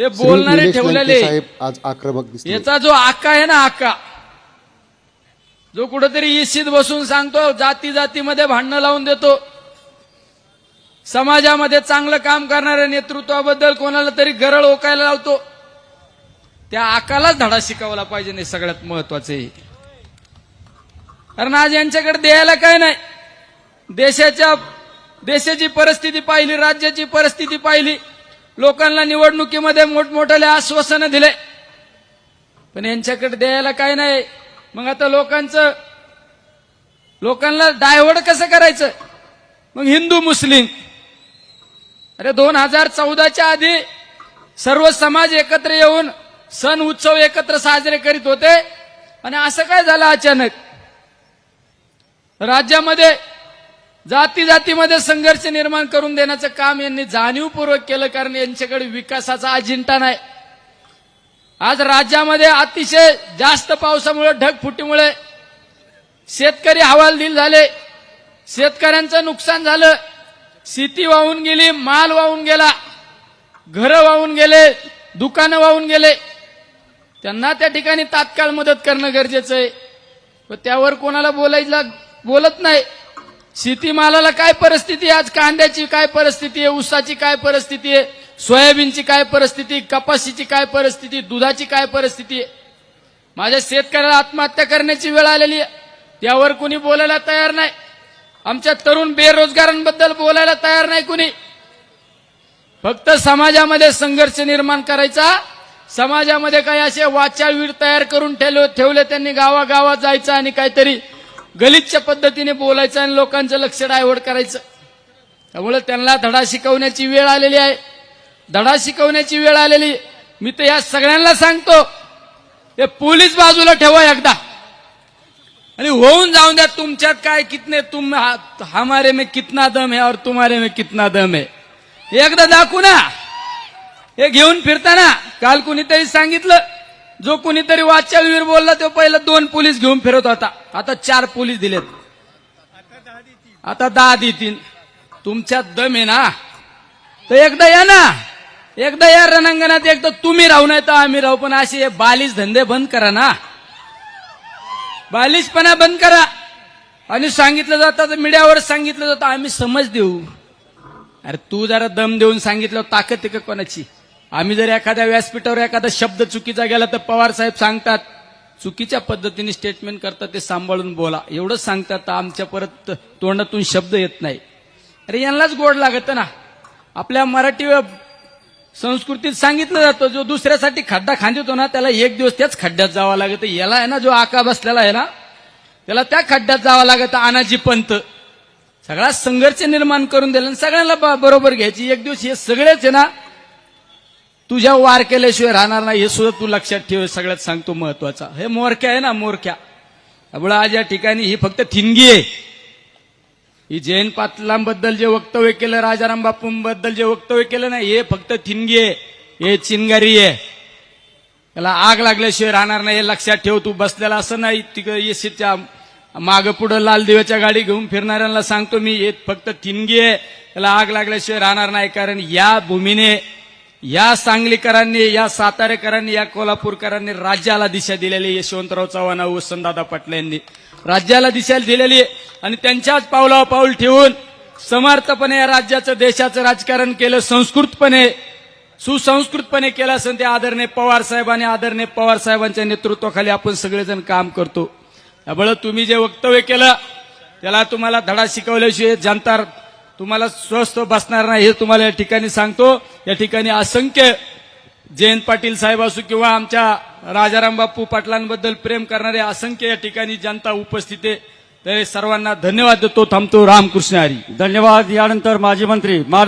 हे बोलणारे ठेवलेले. साहेब आज आक्रमक याचा जो आका आहे ना आका जो कुठेतरी इशीत बसून सांगतो जाती जातीमध्ये भांडणं लावून देतो. समाजामध्ये चांगलं काम करणाऱ्या नेतृत्वाबद्दल कोणाला तरी गरळ ओकायला लावतो. त्या आकालाच धडा शिकवला पाहिजे नाही सगळ्यात महत्वाचं कारण आज यांच्याकडे द्यायला काय नाही. देशाच्या देशाची परिस्थिती पाहिली राज्याची परिस्थिती पाहिली. लोकांना निवडणुकीमध्ये मोठमोठ्याले आश्वासनं दिले. पण यांच्याकडे द्यायला काय नाही. मग आता लोकांचं लोकांना डायव्हर्ट कसं करायचं? मग हिंदू मुस्लिम. अरे दोन हजार चौदाच्या आधी सर्व समाज एकत्र येऊन सण उत्सव एकत्र साजरे करीत होते. आणि असं काय झालं अचानक? राज्यामध्ये जाती जातीमध्ये संघर्ष निर्माण करून देण्याचं काम यांनी जाणीवपूर्वक केलं कारण यांच्याकडे विकासाचा अजिंठा नाही. आज राज्यामध्ये अतिशय जास्त पावसामुळे ढगफुटीमुळे शेतकरी हवालदिल झाले. शेतकऱ्यांचं नुकसान झालं. शेती वाहून गेली माल वाहून गेला घरं वाहून गेले दुकानं वाहून गेले. त्यांना त्या ठिकाणी तात्काळ मदत करणं गरजेचं आहे. व त्यावर कोणाला बोलायला बोलत नाही. शेतीमालाला काय परिस्थिती आहे? आज कांद्याची काय परिस्थिती आहे? ऊसाची काय परिस्थिती आहे? सोयाबीनची काय परिस्थिती कपाशीची काय परिस्थिती दुधाची काय परिस्थिती आहे? माझ्या शेतकऱ्याला आत्महत्या करण्याची वेळ आलेली आहे. त्यावर कुणी बोलायला तयार नाही. आमच्या तरुण बेरोजगारांबद्दल बोलायला तयार नाही कुणी. फक्त समाजामध्ये संघर्ष निर्माण करायचा. समाजामध्ये काही असे वाचावीर तयार करून ठेवले ठेवले त्यांनी. गावागावात जायचं आणि काहीतरी गलिच्छ पद्धतीने बोलायचं आणि लोकांचं लक्ष डायव्हर्ट करायचं. त्यामुळे त्यांना धडा शिकवण्याची वेळ आलेली आहे. धडा शिकवण्याची वेळ आलेली. मी तर या सगळ्यांना सांगतो हे पोलीस बाजूला ठेवा एकदा. आणि होऊन जाऊन द्या तुमच्यात काय कितने तुम हा- हमारे में कितना दम है और तुम्हारे में कितना दम है. एकदा दाखवू ना. हे घेऊन फिरताना काल कुणीतरी सांगितलं जो कुणीतरी वाचाळवीर बोलला तो पहिला दोन पोलीस घेऊन फिरत होता. आता चार पोलीस दिलेत. आता दहा देतील. तुमच्यात दम आहे ना? तर एकदा या ना. एकदा या रणांगणात एकदा तुम्ही राहू नाही तर आम्ही राहू. पण असे बालिश धंदे बंद करा ना. बालिशपणा बंद करा. आणि सांगितलं जातं तर मीडियावर सांगितलं जातं आम्ही समज देऊ. अरे तू जरा दम देऊन सांगितलं ताकद आहे का कोणाची? आम्ही जर एखाद्या व्यासपीठावर एखादा शब्द चुकीचा गेला तर पवार साहेब सांगतात चुकीच्या पद्धतीने स्टेटमेंट करतात ते सांभाळून बोला. एवढंच सांगतात तर आमच्या परत तोंडातून शब्द येत नाही. अरे यांनाच गोड लागत ना. आपल्या मराठी संस्कृतीत सांगितलं जातं जो दुसऱ्यासाठी खड्डा खांदतो ना त्याला एक दिवस त्याच खड्ड्यात जावं लागतं. याला आहे ना जो आका बसलेला आहे ना त्याला त्या खड्ड्यात जावं लागतं आनाजी पंत. सगळा संघर्ष निर्माण करून दिला आणि सगळ्यांना बरोबर घ्यायची. एक दिवस हे सगळेच आहे ना तुझ्या वार केल्याशिवाय राहणार नाही हे सुद्धा तू लक्षात ठेव सगळ्यात सांगतो महत्त्वाचा. हे मोरख्या आहे ना मोरख्या त्यामुळे आज या ठिकाणी ही फक्त थिनगी आहे. ही जैन पाटलांबद्दल जे वक्तव्य केलं राजाराम बापूंबद्दल जे वक्तव्य केलं ना हे फक्त थिनगी आहे. हे चिनगारी आहे. त्याला आग लागल्याशिवाय राहणार नाही हे लक्षात ठेव तू बसलेला असं नाही. तिकडे येशीच्या मागं पुढं लाल दिव्याच्या गाडी घेऊन फिरणाऱ्यांना सांगतो मी हे फक्त थिनगी आहे. त्याला आग लागल्याशिवाय राहणार नाही कारण या भूमीने या सांगलीकरांनी या सातारेकरांनी या कोल्हापूरकरांनी राज्याला दिशा दिलेली आहे. यशवंतराव चव्हाण वसंतदादा पाटले यांनी राज्याला दिशा दिलेली आहे आणि त्यांच्याच पावलावर पाऊल ठेवून समर्थपणे या राज्याचं देशाचं राजकारण केलं संस्कृतपणे सुसंस्कृतपणे केलं असं ते आदरणीय पवार साहेबांनी आदरणे आदरणीय पवार साहेबांच्या नेतृत्वाखाली आपण सगळेजण काम करतो त्यामुळे तुम्ही जे वक्तव्य केलं त्याला तुम्हाला धडा शिकवल्याशिवाय जनता तुम्हाला स्वस्थ बसणार नाही हे तुम्हाला या ठिकाणी सांगतो. या ठिकाणी असंख्य जयंत पाटील साहेब असो किंवा आमच्या राजाराम बापू पाटलांबद्दल प्रेम करणारे असंख्य या ठिकाणी जनता उपस्थित आहे. तर सर्वांना धन्यवाद देतो. थांबतो रामकृष्ण हरी. धन्यवाद. यानंतर माजी मंत्री माननीय